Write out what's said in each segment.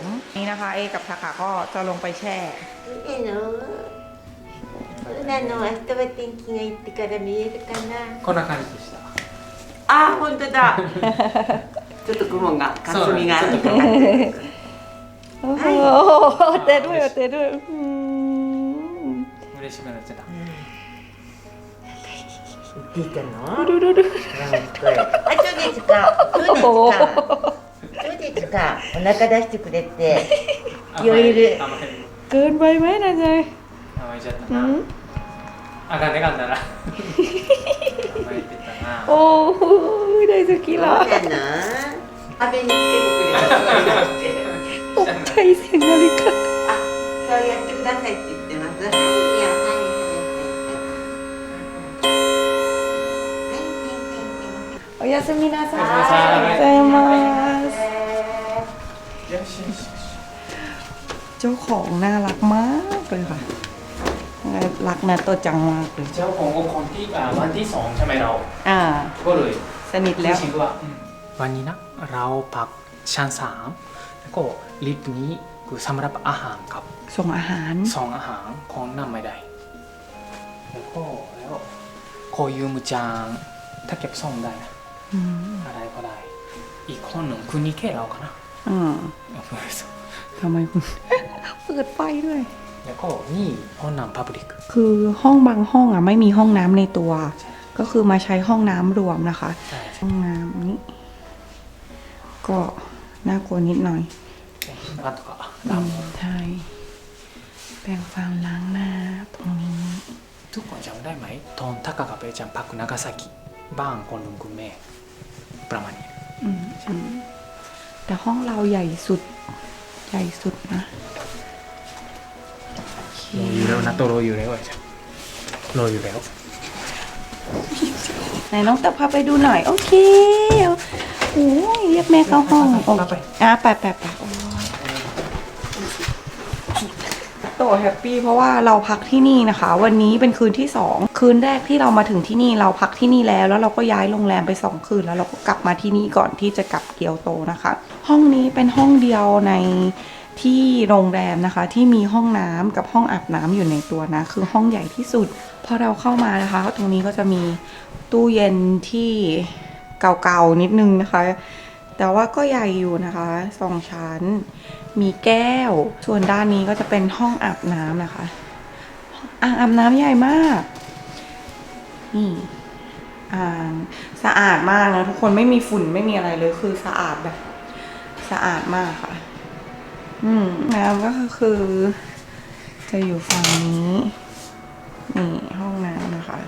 มนี่นะคะ เอกับทากาก็จะลงไปแช่ 船の船の明日は天気がいいってから見えるかなこんな感じでしたあー本当だちょっと雲が霞がそうなんですちょっと โอ้โหเต้ด้วยเต้ด้วยอืม 嬉しくなっちゃった言っていたの ดูดูดู なんかあそうですかそうですか そうですかお腹出してくれて甘余裕でい甘い เกินไปไหมนะเจย 甘えちゃった อื な ม あかんねかんだな甘えてたな โอ้ยได้สกิ そう ละ なの壁につけてくれたそうやって ตกใจเสียงนาฬิกา あそうやってくださいって言ってますはいいやはいはいはいはいはいはいはい โอยาสมินาซัง おやすみなさい เซมาส よしよしよし เจ้าของน่ารักมากเลยค่ะ รักนะตัวจังมากเลย เจ้าขององค์คนที่อ่าวันที่สองใช่ไหมเรา อ่า ก็เลยสนิทแล้วจริงๆว่าวันนี้นะเราพักชั้นสามแล้วก็ลิฟต์นี้คือสำหรับอาหารครับส่งอาหาร สองอาหารของนำไม่ได้แล้วก็แล้วโคยูมุจังถ้าเก็บส่งได้นะ อืมอะไรก็ได้ อีกคนหนึ่งคือนิเคเราかなอ่าเอ่าทำไมคุณ เปิดไฟด้วย แล้วก็นี่ห้องน้ำพับลิกคือห้องบางห้องอะไม่มีห้องน้ำในตัว ก็คือมาใช้ห้องน้ำรวมนะคะ ห้องน้ำนี้ก็น่ากลัวนิดหน่อยบ้านก็ล้าใช่แปรงฟันล้างหน้าตรงนี้ ทุกคนจำได้ไหม ตอนทักกับไปจำพักนากาซากิบ้านคนลุงคุณแม่ ประมาณนี้ใช่ แต่ห้องเราใหญ่สุด ใหญ่สุดนะโอเครออยู่แล้วนะตัวรออยู่แล้วไอ้จ้ะรออยู่แล้ว ไหนน้องตะพาไปดูหน่อย โอเคโอ้ยเรียกแม่เข้าห้องโอเคอะไปไปไปโอ้ย โตแฮปปี้เพราะว่าเราพักที่นี่นะคะ วันนี้เป็นคืนที่สองคืนแรกที่เรามาถึงที่นี่เราพักที่นี่แล้ว แล้วเราก็ย้ายโรงแรมไปสองคืน แล้วเราก็กลับมาที่นี่ก่อนที่จะกลับเกียวโตนะคะ ห้องนี้เป็นห้องเดียวในที่โรงแรมนะคะ ที่มีห้องน้ำกับห้องอาบน้ำอยู่ในตัวนะ คือห้องใหญ่ที่สุดพอเราเข้ามานะคะตรงนี้ก็จะมีตู้เย็นที่เก่าๆนิดนึงนะคะ แต่ว่าก็ใหญ่อยู่นะคะสองชั้น มีแก้ว ส่วนด้านนี้ก็จะเป็นห้องอาบน้ำนะคะ อ่างอาบน้ำใหญ่มาก นี่ อ่างสะอาดมากนะทุกคนไม่มีฝุ่นไม่มีอะไรเลยคือสะอาดแบบ สะอาดมากค่ะ อืมน้ำก็คือ จะอยู่ฝั่งนี้ นี่ห้องน้ำนะคะ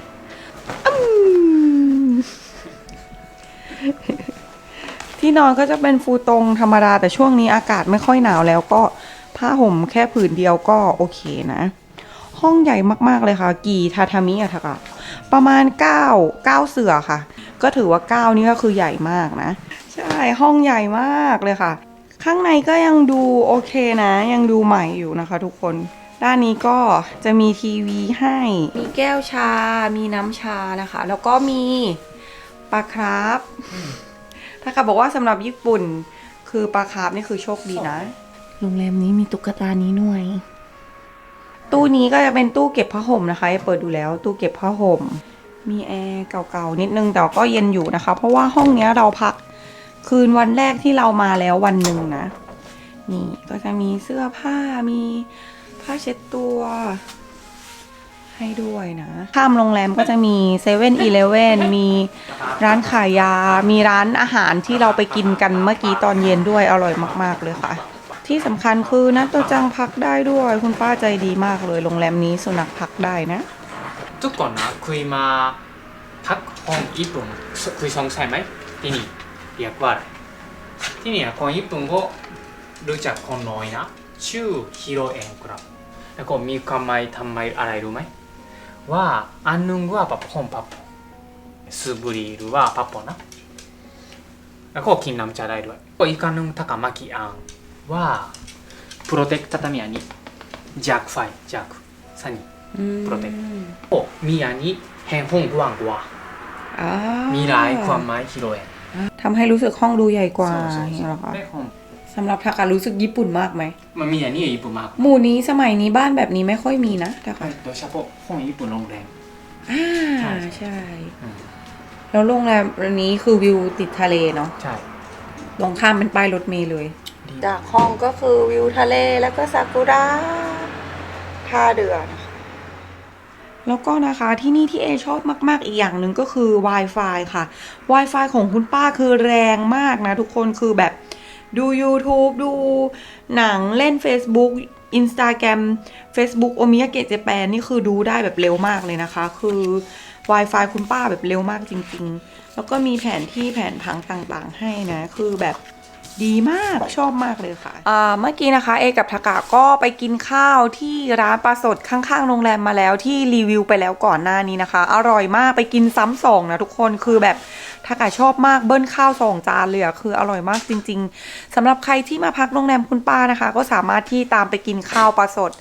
ที่นอนก็จะเป็นฟูตรงธรรมดา แต่ช่วงนี้อากาศไม่ค่อยหนาวแล้วก็ผ้าห่มแค่ผืนเดียวก็โอเคนะ ห้องใหญ่มากๆเลยค่ะ กี่ทาทามิอะทากะประมาณ 9 9 เสือค่ะ ก็ถือว่า 9 นี่ก็คือใหญ่มากนะ ใช่ห้องใหญ่มากเลยค่ะ ข้างในก็ยังดูโอเคนะ ยังดูใหม่อยู่นะคะทุกคนด้านนี้ก็จะมีทีวีให้ มีแก้วชา มีน้ำชานะคะ แล้วก็มีปลาคราฟ ถ้ากับบอกว่าสำหรับญี่ปุ่น คือปลาคาร์ฟนี่คือโชคดีนะ โรงแรมนี้มีตุ๊กตานี้หน่วย ตู้นี้ก็จะเป็นตู้เก็บผ้าห่มนะคะเปิดดูแล้ว ตู้เก็บผ้าห่ม มีแอร์เก่าๆนิดนึงแต่ก็เย็นอยู่นะคะ เพราะว่าห้องเนี้ยเราพักคืนวันแรกที่เรามาแล้ววันหนึ่งนะ นี่ก็จะมีเสื้อผ้ามีผ้าเช็ดตัว ให้ด้วยนะ ข้ามโรงแรมก็จะมีเซเว่นอีเลเว่นมีร้านขายยา มีร้านอาหารที่เราไปกินกันเมื่อกี้ตอนเย็นด้วยอร่อยมาก ๆ เลยค่ะ ที่สำคัญคือนัดตัวจังพักได้ด้วย คุณป้าใจดีมากเลยโรงแรมนี้สุนัขพักได้นะทุกคนนะคุยมาพักห้องญี่ปุ่นคุยสองใช่ไหมที่นี่เรียกว่าอะไรที่นี่คนญี่ปุ่นก็รู้จักคนน้อยนะชื่อฮิโรเอ็นครับแล้วก็มีความหมายทำไมอะไรรู้ไหม ว่าอันหนึงว่าแบบห้องพับสูบบุหรี่หรือว่าพับปอนะแล้วก็กินน้ำชาได้ด้วยก็อีกอันหนึง高巻あんว่าプロテクタタミヤにジャックファイジャックサニー โปรเทค โอ้มีอันนี้แห่งห้องกว้างกว่า อ่า มีหลายความหมายฮิโรเอ็น ทำให้รู้สึกห้องดูใหญ่กว่า そうそう อย่างเงี้ยเหรอคะ で本さ สำหรับทาการู้สึกญี่ปุ่นมากไหม มันมีอย่างนี้ญี่ปุ่นมากหมู่นี้สมัยนี้บ้านแบบนี้ไม่ค่อยมีนะทากาโดยเฉพาะห้องญี่ปุ่นโรงแรม อ่าใช่ใช่อืมแล้วโรงแรมอันนี้คือวิวติดทะเลเนาะใช่ลงข้ามเป็นป้ายรถเมล์เลย ดีจากห้องก็คือวิวทะเลแล้วก็ซากุระท่าเรือนะคะ แล้วก็นะคะที่นี่ที่เอชอบมากๆอีกอย่างหนึ่งก็คือ Wi-Fi ค่ะ Wi-Fi ของคุณป้าคือแรงมากนะทุกคนคือแบบ ดู YouTube ดูหนังเล่น Facebook Instagram Facebook โอมิยาเกะเจแปนนี่คือดูได้แบบเร็วมากเลยนะคะ คือ Wi-Fi คุณป้าแบบเร็วมากจริง ๆ แล้วก็มีแผนที่แผนผังต่างๆ ให้นะ คือแบบดีมากชอบมากเลยค่ะเมื่อกี้นะคะ เอกับทากะก็ไปกินข้าวที่ร้านปลาสดข้างๆ โรงแรมมาแล้วที่รีวิวไปแล้วก่อนหน้านี้นะคะ อร่อยมากไปกินซ้ำสองนะทุกคนคือแบบ ทากะชอบมากเบิ้ลข้าวสองจานเลยอะคืออร่อยมากจริง ๆสำหรับใครที่มาพักโรงแรมคุณป้านะคะ ก็สามารถที่ตามไปกินข้าวปลาสด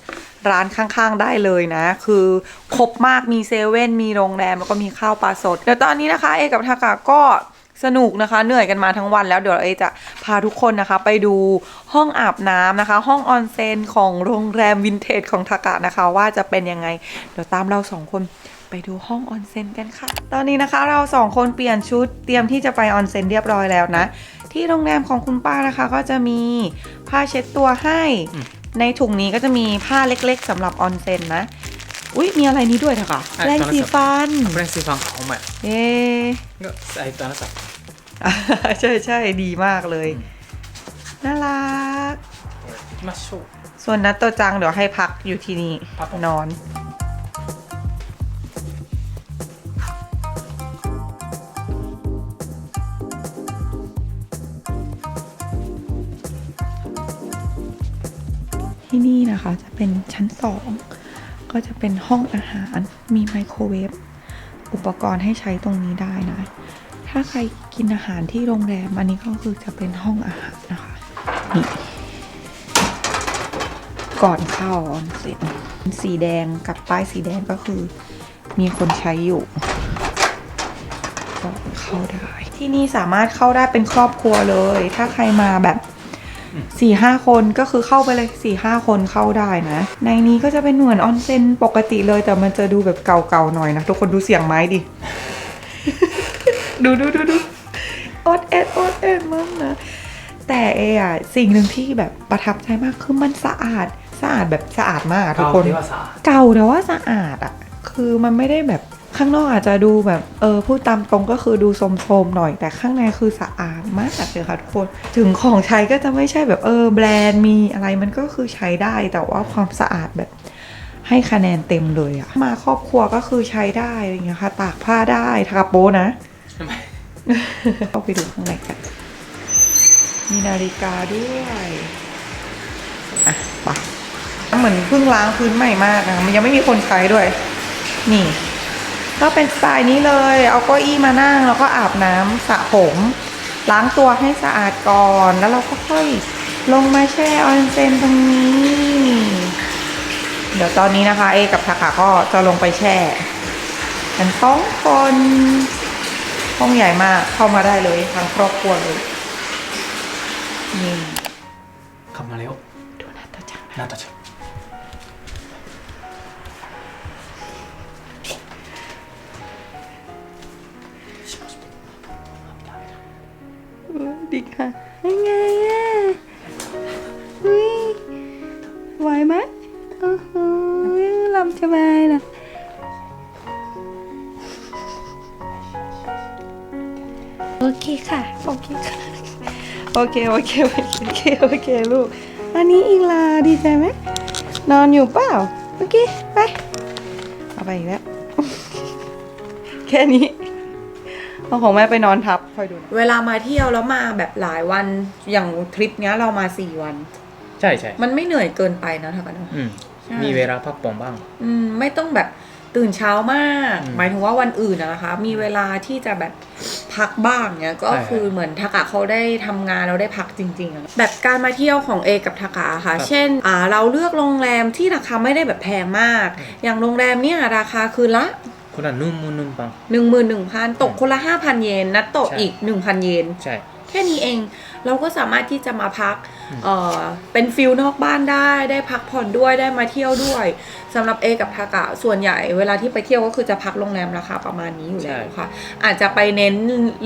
ร้านข้างๆได้เลยนะ คือครบมากมีเซเว่นมีโรงแรมแล้วก็มีข้าวปลาสดเดี๋ยวตอนนี้นะคะ เอกับทากะก็สนุกนะคะ เหนื่อยกันมาทั้งวันแล้วเดี๋ยวเอจะพาทุกคนนะคะ ไปดูห้องอาบน้ำนะคะ ห้องออนเซนของโรงแรมวินเทจของทากะนะคะ ว่าจะเป็นยังไง เดี๋ยวตามเราสองคน ไปดูห้องออนเซนกันค่ะ ตอนนี้นะคะเราสองคนเปลี่ยนชุดเตรียมที่จะไปออนเซนเรียบร้อยแล้วนะ ที่โรงแรมของคุณป้านะคะ ก็จะมีผ้าเช็ดตัวให้ ในถุงนี้ก็จะมีผ้าเล็กๆ สำหรับออนเซนนะ อุ้ยมีอะไรนี้ด้วยเถอะค่ะแปรงสีฟันแปรงสีฟันของแม่เอ๊ก็ใส่ตานั้นสักใช่ใช่ดีมากเลยน่ารักมาชูส่วนนัตโตจังเดี๋ยวให้พักอยู่ที่นี่นอน ที่นี่นะคะจะเป็นชั้นสองก็จะเป็นห้องอาหาร มีไมโครเวฟ อุปกรณ์ให้ใช้ตรงนี้ได้นะ ถ้าใครกินอาหารที่โรงแรม อันนี้ก็คือจะเป็นห้องอาหารนะคะนี่ก่อนเข้าออนเซ็นสีแดงกับป้ายสีแดงก็คือ มีคนใช้อยู่ก็เข้าได้ ที่นี่สามารถเข้าได้เป็นครอบครัวเลย ถ้าใครมาแบบ สี่ห้าคนก็คือเข้าไปเลยสี่ห้าคนเข้าได้นะ ในนี้ก็จะเป็นเหมือนออนเซ็นปกติเลยแต่มันจะดูแบบเก่าๆหน่อยนะ ทุกคนดูเสียงไม้ดิ ดูดูดูดูอดเอ็ดอดเอ็ดมากนะ แต่เออะสิ่งหนึ่งที่แบบประทับใจมากคือมันสะอาดสะอาดแบบสะอาดมากทุกคนเก่าแต่ว่าสะอาดอะคือมันไม่ได้แบบ ข้างนอกอาจจะดูแบบเออพูดตามตรงก็คือดูโสมๆหน่อยแต่ข้างในคือสะอาดมากเลยค่ะทุกคน ถึงของใช้ก็จะไม่ใช่แบบเออแบรนด์มีอะไรมันก็คือใช้ได้แต่ว่าความสะอาดแบบให้คะแนนเต็มเลยอะมาครอบครัวก็คือใช้ได้อะไรอย่างเงี้ยค่ะ ตากผ้าได้ทากาโปนะเข้าไปดูข้างในกัน มีนาฬิกาด้วยอะไปเหมือนเพิ่งล้างพื้นใหม่มากนะมันยังไม่มีคนใช้ด้วย นี่ ก็เป็นสไตล์นี้เลย เอาเก้าอี้มานั่งแล้วก็อาบน้ำสระผม ล้างตัวให้สะอาดก่อน แล้วเราก็ค่อยลงมาแช่ออนเซ็นตรงนี้ เดี๋ยวตอนนี้นะคะเอกับทาคาก็จะลงไปแช่กันสองคนห้องใหญ่มากเข้ามาได้เลยทั้งครอบครัวเลยนี่กลับมาแล้วดูหน้าตาจังนะน่าจะ ดีค่ะยังไงอะอุ้ยไหวไหมโอ้โหหลับสบายนะโอเคค่ะ โอเคค่ะ โอเค โอเค โอเค โอเค โอเคลูก อันนี้อีกลาดีใจไหม นอนอยู่เปล่า โอเค ไป เอาไปอีกแล้ว แค่นี้ เอาของแม่ไปนอนทับคอยดูนะเวลามาเที่ยวแล้วมาแบบหลายวันอย่างทริปเนี้ยเรามาสี่วัน ใช่ใช่มันไม่เหนื่อยเกินไปนะทักกันเนอะอืมใช่มีเวลาพักผ่อนบ้าง อืมไม่ต้องแบบตื่นเช้ามาก อืมหมายถึงว่าวันอื่นอะนะคะ มีเวลาที่จะแบบพักบ้างเนี้ยก็ใช่คือเหมือนทากะเขาได้ทำงานเราได้พักจริงๆอะแบบการมาเที่ยวของเอกับทากะค่ะ ครับ เช่นอ่าเราเลือกโรงแรมที่ราคาไม่ได้แบบแพงมาก อย่างโรงแรมเนี่ยราคาคืนละ คนละหนึ่งหมื่นหนึ่งบาท หนึ่งหมื่นหนึ่งพันตกคนละห้าพันเยน นัดตกอีกหนึ่งพันเยน ใช่ แค่นี้เองเราก็สามารถที่จะมาพักเออเป็นฟิลนอกบ้านได้ได้พักผ่อนด้วยได้มาเที่ยวด้วยสำหรับเอกับทากะส่วนใหญ่ เวลาที่ไปเที่ยวก็คือจะพักโรงแรมราคาประมาณนี้อยู่แล้วค่ะ อาจจะไปเน้น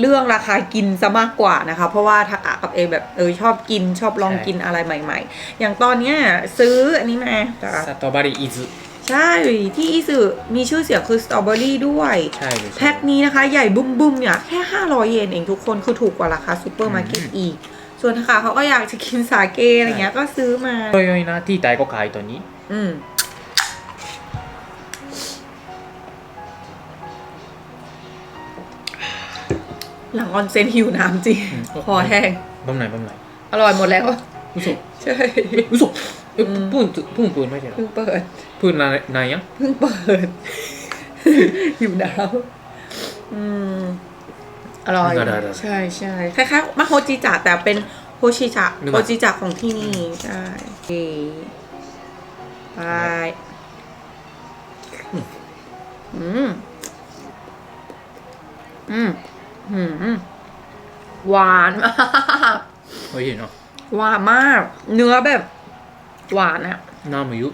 เรื่องราคากินซะมากกว่านะคะ เพราะว่าทากะกับเอแบบเออชอบกินชอบลองกินอะไรใหม่ ๆ อย่างตอนเนี้ยซื้ออันนี้มาจ้ะซาโตบาริอิซุ ใช่ที่อีสุมีชื่อเสียงคือสตรอเบอรี่ด้วย ใช่แพ็คนี้นะคะ ใหญ่บุ้มบุ้มเนี่ยแค่ 500 เยนเองทุกคนคือถูกกว่าราคาซูเปอร์มาร์เก็ตอีก ส่วนถ้าค่ะเขาก็อยากจะกินสาเกอะไรเงี้ยก็ซื้อมา โดยยนะที่ไต้ก็ขายตัวนี้ อืหลังออนเซนหิวน้ำจริงคอแห้ง บำไหนบำไหนอร่อยหมดแล้ว รู้สึกใช่ รู้สึก เอ้ยอืม ปุ่งปุ่นปิดนไม่ใช่เพิ่งเปิด ปุ่งนายนายยังเพิ่งเปิด อยู่ดาว อืม อร่อย ใช่ใช่คล้ายๆมาโฮจิจะแต่เป็นโฮชิจะโฮจิจะของที่นี่ ใช่ไปอืม อืม อืม หวานมาก โอ้ยเนาะ หวานมาก เนื้อแบบ หวานอะน้ำมายุ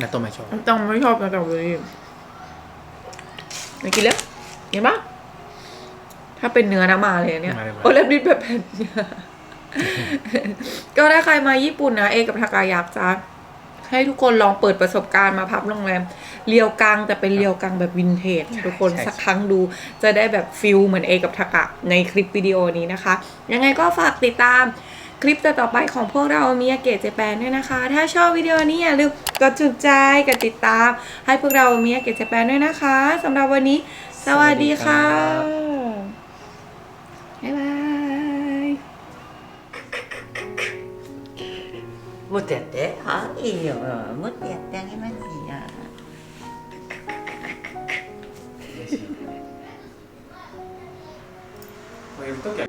นาโตไม่ชอบต้าโไม่ชอบนาโตเลยไม่กินแล้วเห็นปะถ้าเป็นเนื้อนะมาเลยเนี่ยโอเล็บดิบแบบแผ่นก็ถ้าใครมาญี่ปุ่นนะเอกับทากายักจ้าให้ทุกคนลองเปิดประสบการณ์มาพับโรงแรมเรียวกังแต่เป็นเรียวกังแบบวินเทจทุกคนสักครั้งดูจะได้แบบฟิลเหมือนเอกับทากะในคลิปวิดีโอนี้นะคะ ยังไงก็ฝากติดตาม คลิปต่อๆไปของพวกเรามียาเกะเจแปนด้วยนะคะ ถ้าชอบวิดีโอนี้อย่าลืมกดถูกใจกดติดตาม ให้พวกเรามียาเกะเจแปนด้วยนะคะสำหรับวันนี้ สวัสดีค่ะ บ๊ายบาย もっとやってあいいようんもっとやってあげますよこういう時は